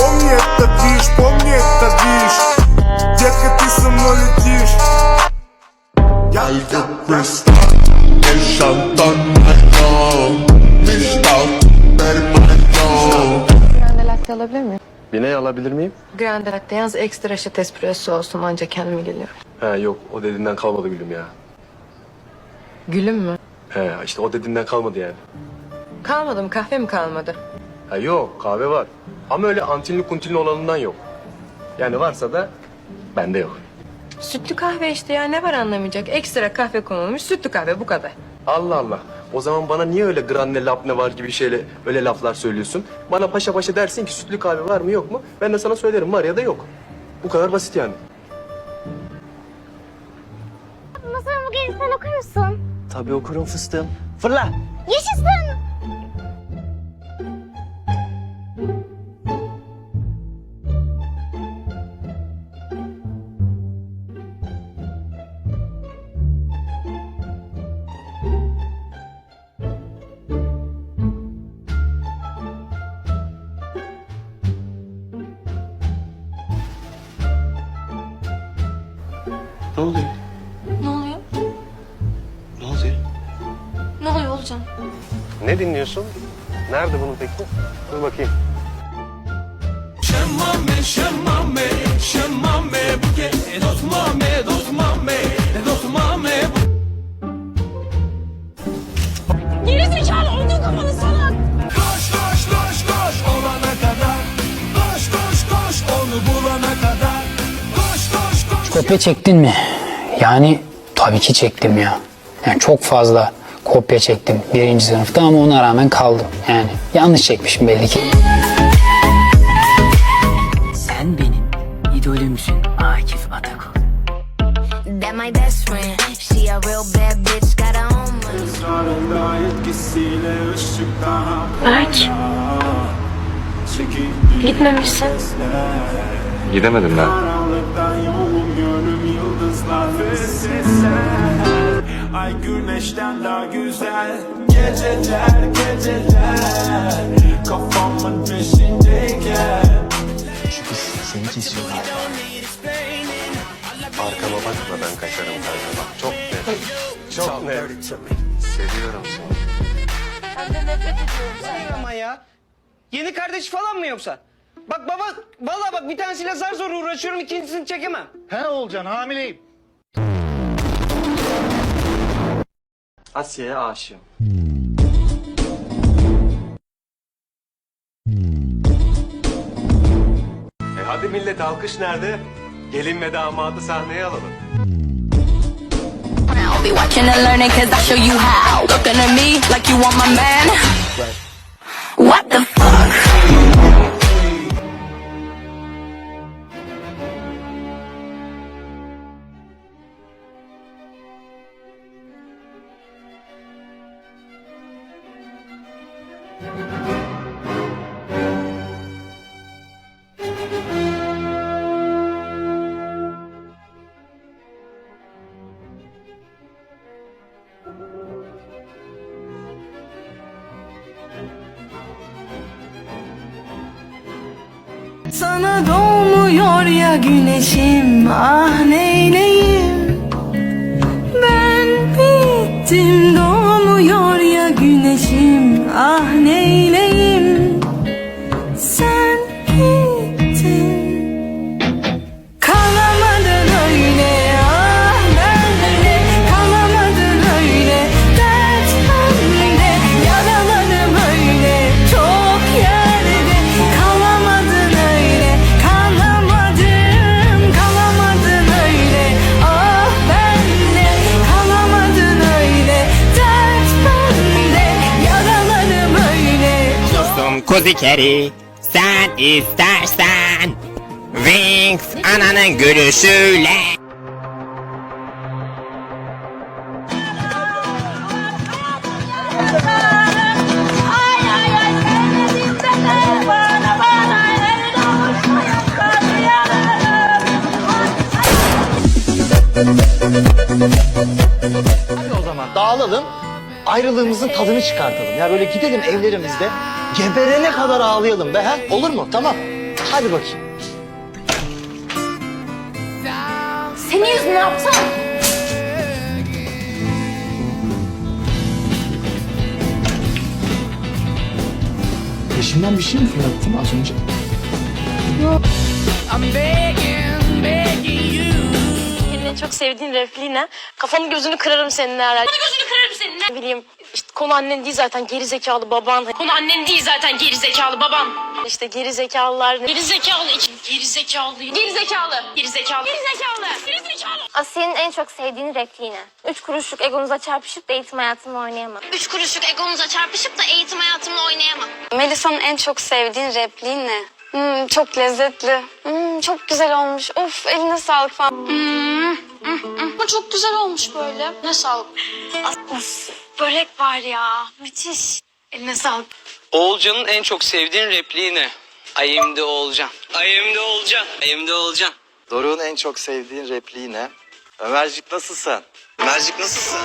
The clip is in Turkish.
Помни это, движ, помни это, движ Детка, ты со мной летишь Я Grande latte alabilir miyim? Bir ne alabilir miyim? Grande latte yalnız ekstra şat espresso olsun ancak kendime geliyor. He yok o dediğinden kalmadı gülüm ya. Gülüm mü? He işte o dediğinden kalmadı yani. Kalmadı mı kahve mi kalmadı? Ha yok kahve var. Ama öyle antinli kuntinli olanından yok. Yani varsa da bende yok. Sütlü kahve işte ya ne var anlamayacak. Ekstra kahve konulmuş sütlü kahve bu kadar. Allah Allah. O zaman bana niye öyle granne lapne var gibi şeyle öyle laflar söylüyorsun? Bana paşa paşa dersin ki sütlü kahve var mı yok mu? Ben de sana söylerim var ya da yok. Bu kadar basit yani. Masamı gelirsen okur musun? Tabii okurum fıstığım. Fırla. Yaşasın. Oluyor? Ne oluyor? Ne oluyor? Ne oluyor Olcan? Ne dinliyorsun? Nerede bunun peki? Dur bakayım. Geri zekalı olduğu kafanı salak. Koş koş koş koş olana kadar Koş koş koş onu bulana kadar Koş koş koş Kopya çektin mi? Yani tabii ki çektim ya. Yani çok fazla kopya çektim birinci sınıfta ama ona rağmen kaldım. Yani yanlış çekmişim belli ki. Sen benim idolümsün Akif Atakul. That my best friend. She a real bad bitch. Got her own Berk. Gitmemişsin. Gidemedim ben. Yönüm yıldızlar ve sesler Ay güneşten daha güzel Geceler geceler Kafamın peşindeyken Seni kesiyorlar. Arkama bakma ben kaçarım kanka bak. Çok net. Çok net. Seviyorum seni. ama ya. Yeni kardeş falan mı yoksa? Bak baba, vallahi bak bir tanesiyle zar zor uğraşıyorum, ikincisini çekemem. He Olcan hamileyim Asya'ya aşığım. E hadi millet alkış nerede? Gelin ve damadı sahneye alalım. I'll be watching and learning cause I show you how. Looking at me like you want my man. What the fuck? Sana doğmuyor ya güneşim ah neyleyim? Ben bittim Kuzi keri sen istersen Wings ananın gülüşüyle Hadi o zaman dağılalım. Ayrılığımızın tadını çıkartalım. Ya böyle gidelim evlerimizde geberene kadar ağlayalım be ha? Olur mu? Tamam. Hadi bakayım. Senin yüzünden aptal. Peşimden bir şey mi fırlattın az önce? Senin en çok sevdiğin repliği ne? Kafanı gözünü kırarım seninle herhalde. Kafanı gözünü kırarım seninle. Ne bileyim işte konu annen değil zaten geri zekalı baban. Konu annen değil zaten geri zekalı baban. İşte geri zekalılar. Geri zekalı iki. Geri zekalı. Geri zekalı. Geri zekalı. Geri zekalı. Geri zekalı. Asiye'nin en çok sevdiğin repliği ne? Üç kuruşluk egonuza çarpışıp da eğitim hayatımla oynayamam. Üç kuruşluk egonuza çarpışıp da eğitim hayatımla oynayamam. Melisa'nın en çok sevdiğin repliği ne? Hmm, çok lezzetli. Hmm, çok güzel olmuş. Of eline sağlık falan. Hmm, Bu çok güzel olmuş böyle. Ne sağlık. Of, börek var ya. Müthiş. Eline sağlık. Oğulcan'ın en çok sevdiğin repliği ne? Ayımda Oğulcan. Ayımda Oğulcan. Ayımda Oğulcan. Doruk'un en çok sevdiğin repliği ne? Ömercik nasılsın? Ömercik nasılsın?